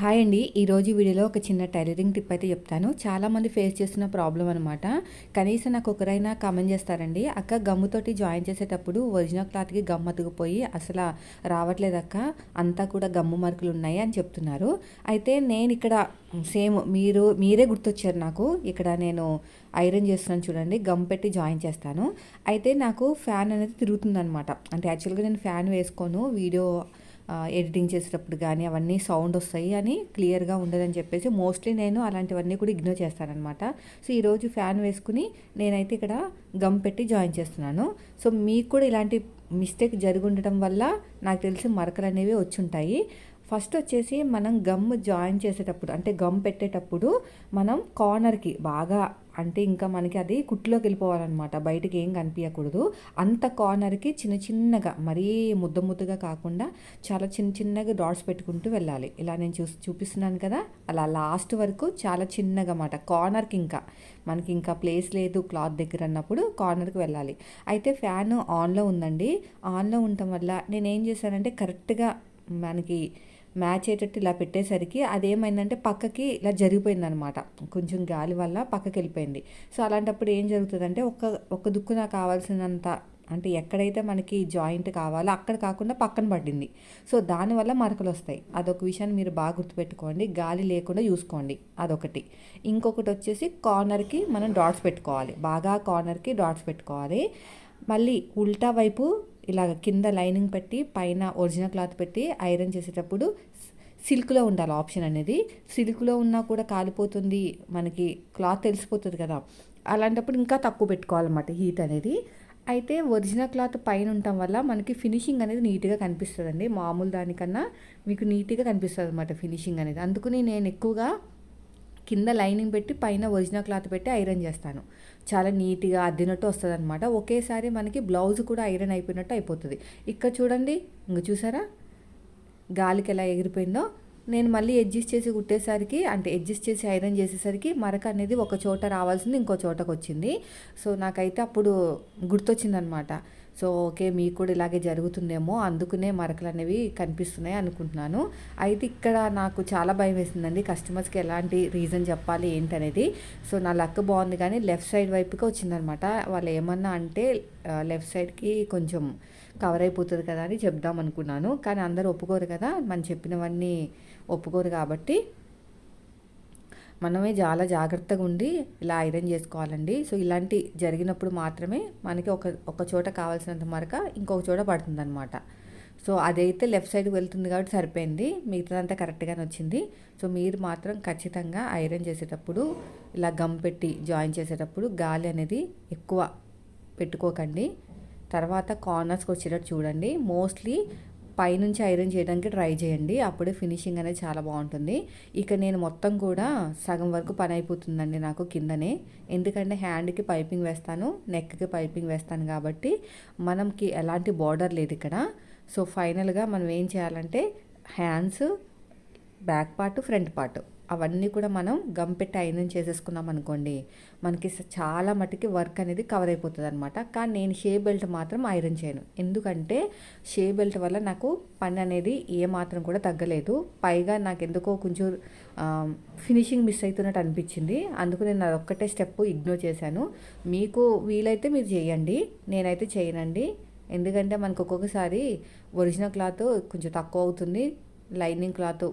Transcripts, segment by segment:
Hi అండి. ఈరోజు వీడియోలో ఒక చిన్న టైలరింగ్ టిప్ అయితే చెప్తాను. చాలామంది ఫేస్ చేస్తున్న ప్రాబ్లం అనమాట కనీసం నాకు ఒకరైనా కామెంట్ చేస్తారండి. అక్క గమ్ముతోటి జాయిన్ చేసేటప్పుడు ఒరిజినల్ క్లాత్కి గమ్ అతుకుపోయి అసలు రావట్లేదు అక్క. అంతా కూడా గమ్ము మార్కులు ఉన్నాయి అని చెప్తున్నారు. అయితే నేను ఇక్కడ సేమ్ మీరు మీరే గుర్తొచ్చారు నాకు. ఇక్కడ నేను ఐరన్ చేస్తున్నాను చూడండి. గమ్ పెట్టి జాయిన్ చేస్తాను. అయితే నాకు ఫ్యాన్ అనేది తిరుగుతుందనమాట అంటే యాక్చువల్గా నేను ఫ్యాన్ వేసుకోను. వీడియో ఎడిటింగ్ చేసేటప్పుడు కానీ అవన్నీ సౌండ్ వస్తాయి అని క్లియర్గా ఉండదని చెప్పేసి మోస్ట్లీ నేను అలాంటివన్నీ కూడా ఇగ్నోర్ చేస్తానమాట సో ఈరోజు ఫ్యాన్ వేసుకుని నేనైతే ఇక్కడ గమ్ పెట్టి జాయిన్ చేస్తున్నాను. సో మీకు కూడా ఇలాంటి మిస్టేక్ జరిగి ఉండటం వల్ల నాకు తెలిసి మరకలు అనేవి వచ్చుంటాయి. ఫస్ట్ వచ్చేసి మనం గమ్ జాయిన్ చేసేటప్పుడు అంటే గమ్ పెట్టేటప్పుడు మనం కార్నర్కి బాగా అంటే ఇంకా మనకి అది కుట్లోకి వెళ్ళిపోవాలన్నమాట. బయటకి ఏం కనిపించకూడదు అంత కార్నర్కి చిన్న చిన్నగా మరీ ముద్ద ముద్దగా కాకుండా చాలా చిన్న చిన్నగా డాట్స్ పెట్టుకుంటూ వెళ్ళాలి. ఇలా నేను చూ చూపిస్తున్నాను కదా? అలా లాస్ట్ వరకు చాలా చిన్నగా అన్నమాట. కార్నర్కి ఇంకా మనకి ఇంకా ప్లేస్ లేదు క్లాత్ దగ్గర అన్నప్పుడు కార్నర్కి వెళ్ళాలి. అయితే ఫ్యాన్ ఆన్లో ఉందండి. ఆన్లో ఉండటం వల్ల నేను ఏం చేశానంటే కరెక్ట్గా మనకి మ్యాచ్ అయ్యేటట్టు ఇలా పెట్టేసరికి అదేమైందంటే పక్కకి ఇలా జరిగిపోయిందనమాట. కొంచెం గాలి వల్ల పక్కకి వెళ్ళిపోయింది. సో అలాంటప్పుడు ఏం జరుగుతుందంటే ఒక ఒక దుక్కు నాకు కావాల్సినంత అంటే ఎక్కడైతే మనకి జాయింట్ కావాలో అక్కడ కాకుండా పక్కన పడింది. సో దానివల్ల మరకలు వస్తాయి. అదొక విషయాన్ని మీరు బాగా గుర్తుపెట్టుకోండి. గాలి లేకుండా చూసుకోండి. అదొకటి. ఇంకొకటి వచ్చేసి కార్నర్కి మనం డాట్స్ పెట్టుకోవాలి. బాగా కార్నర్కి డాట్స్ పెట్టుకోవాలి. మళ్ళీ ఉల్టా వైపు ఇలాగ కింద లైనింగ్ పెట్టి పైన ఒరిజినల్ క్లాత్ పెట్టి ఐరన్ చేసేటప్పుడు సిల్క్లో ఉండాలి ఆప్షన్ అనేది. సిల్క్లో ఉన్నా కూడా కాలిపోతుంది మనకి క్లాత్ తెలిసిపోతుంది కదా. అలాంటప్పుడు ఇంకా తక్కువ పెట్టుకోవాలన్నమాట హీట్ అనేది. అయితే ఒరిజినల్ క్లాత్ పైన ఉండటం వల్ల మనకి ఫినిషింగ్ అనేది నీట్గా కనిపిస్తుందండి. మామూలు దానికన్నా మీకు నీట్గా కనిపిస్తుంది అనమాట ఫినిషింగ్ అనేది. అందుకని నేను ఎక్కువగా కింద లైనింగ్ పెట్టి పైన ఒరిజినల్ క్లాత్ పెట్టి ఐరన్ చేస్తాను. చాలా నీట్గా అద్దినట్టు వస్తుంది అనమాట ఒకేసారి మనకి బ్లౌజ్ కూడా ఐరన్ అయిపోయినట్టు అయిపోతుంది. ఇక్కడ చూడండి ఇంక చూసారా? గాలికి ఎలా ఎగిరిపోయిందో. నేను మళ్ళీ అడ్జస్ట్ చేసి కుట్టేసరికి అంటే అడ్జస్ట్ చేసి ఐరన్ చేసేసరికి మరక అనేది ఒక చోట రావాల్సింది ఇంకో చోటకు వచ్చింది సో నాకైతే అప్పుడు గుర్తొచ్చిందనమాట సో ఓకే మీకు కూడా ఇలాగే జరుగుతుందేమో అందుకునే మరకలు అనేవి కనిపిస్తున్నాయి అనుకుంటున్నాను. అయితే ఇక్కడ నాకు చాలా భయం వేసిందండి కస్టమర్స్కి ఎలాంటి రీజన్ చెప్పాలి ఏంటనేది. సో నా లక్ బాగుంది కానీ లెఫ్ట్ సైడ్ వైపుకి వచ్చిందనమాట. వాళ్ళు ఏమన్నా అంటే లెఫ్ట్ సైడ్కి కొంచెం కవర్ అయిపోతుంది కదా అని చెప్దాం అనుకున్నాను. కానీ అందరూ ఒప్పుకోరు కదా మనం చెప్పినవన్నీ ఒప్పుకోరు కాబట్టి మనమే చాలా జాగ్రత్తగా ఉండి ఇలా ఐరన్ చేసుకోవాలండి. సో ఇలాంటి జరిగినప్పుడు మాత్రమే మనకి ఒక ఒక చోట కావాల్సినంత మరక ఇంకొక చోట పడుతుంది అనమాట సో అదైతే లెఫ్ట్ సైడ్కి వెళ్తుంది కాబట్టి సరిపోయింది. మిగతాదంతా కరెక్ట్గానే వచ్చింది. సో మీరు మాత్రం ఖచ్చితంగా ఐరన్ చేసేటప్పుడు ఇలా గమ్ పెట్టి జాయిన్ చేసేటప్పుడు గాలి అనేది ఎక్కువ పెట్టుకోకండి. తర్వాత కార్నర్స్కి వచ్చేటట్టు చూడండి. మోస్ట్లీ పైనుంచి ఐరన్ చేయడానికి ట్రై చేయండి. అప్పుడే ఫినిషింగ్ అనేది చాలా బాగుంటుంది. ఇక నేను మొత్తం కూడా సగం వరకు పని అయిపోతుందండి నాకు కిందనే. ఎందుకంటే హ్యాండ్కి పైపింగ్ వేస్తాను నెక్కి పైపింగ్ వేస్తాను కాబట్టి మనకి ఎలాంటి బార్డర్ లేదు ఇక్కడ. సో ఫైనల్గా మనం ఏం చేయాలంటే hands back part front part. అవన్నీ కూడా మనం గమ్ పెట్టి ఐరన్ చేసేసుకున్నాం అనుకోండి మనకి చాలా మటుకి వర్క్ అనేది కవర్ అయిపోతుంది అనమాట కానీ నేను షే బెల్ట్ మాత్రం ఐరన్ చేయను. ఎందుకంటే షే బెల్ట్ వల్ల నాకు పని అనేది ఏ మాత్రం కూడా తగ్గలేదు. పైగా నాకు ఎందుకో కొంచెం ఫినిషింగ్ మిస్ అవుతున్నట్టు అనిపించింది. అందుకు నేను అదొక్కటే స్టెప్ ఇగ్నోర్ చేశాను. మీకు వీలైతే మీరు చేయండి నేనైతే చేయనండి. ఎందుకంటే మనకు ఒక్కొక్కసారి ఒరిజినల్ క్లాత్ కొంచెం తక్కువ అవుతుంది లైనింగ్ క్లాత్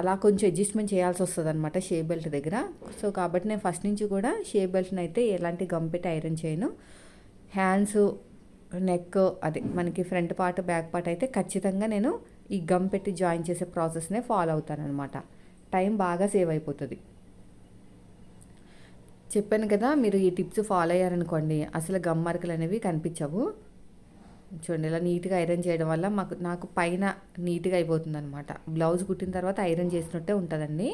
అలా కొంచెం అడ్జస్ట్మెంట్ చేయాల్సి వస్తుంది అనమాట షే బెల్ట్ దగ్గర. సో కాబట్టి నేను ఫస్ట్ నుంచి కూడా షే బెల్ట్ని అయితే ఎలాంటి గమ్ పెట్టి ఐరన్ చేయను. హ్యాండ్స్ నెక్ అదే మనకి ఫ్రంట్ పార్ట్ బ్యాక్ పార్ట్ అయితే ఖచ్చితంగా నేను ఈ గమ్ పెట్టి జాయిన్ చేసే ప్రాసెస్నే ఫాలో అవుతానమాట టైం బాగా సేవ్ అయిపోతుంది. చెప్పాను కదా మీరు ఈ టిప్స్ ఫాలో అయ్యారనుకోండి అసలు గమ్ మార్కులు అనేవి కనిపించవు. చూడండి ఇలా నీట్గా ఐరన్ చేయడం వల్ల మాకు నాకు పైన నీట్గా అయిపోతుంది అనమాట బ్లౌజ్ కుట్టిన తర్వాత ఐరన్ చేసినట్టే ఉంటుందండి.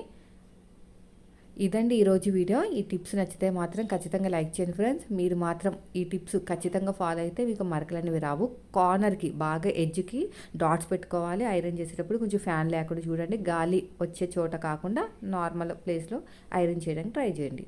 ఇదండి ఈరోజు వీడియో. ఈ టిప్స్ నచ్చితే మాత్రం ఖచ్చితంగా లైక్ చేయండి ఫ్రెండ్స్. మీరు మాత్రం ఈ టిప్స్ ఖచ్చితంగా ఫాలో అయితే మీకు మరకలు అనేవి రావు. కార్నర్కి బాగా ఎడ్జ్కి డాట్స్ పెట్టుకోవాలి. ఐరన్ చేసేటప్పుడు కొంచెం ఫ్యాన్ లేకుండా చూడండి. గాలి వచ్చే చోట కాకుండా నార్మల్ ప్లేస్లో ఐరన్ చేయడానికి ట్రై చేయండి.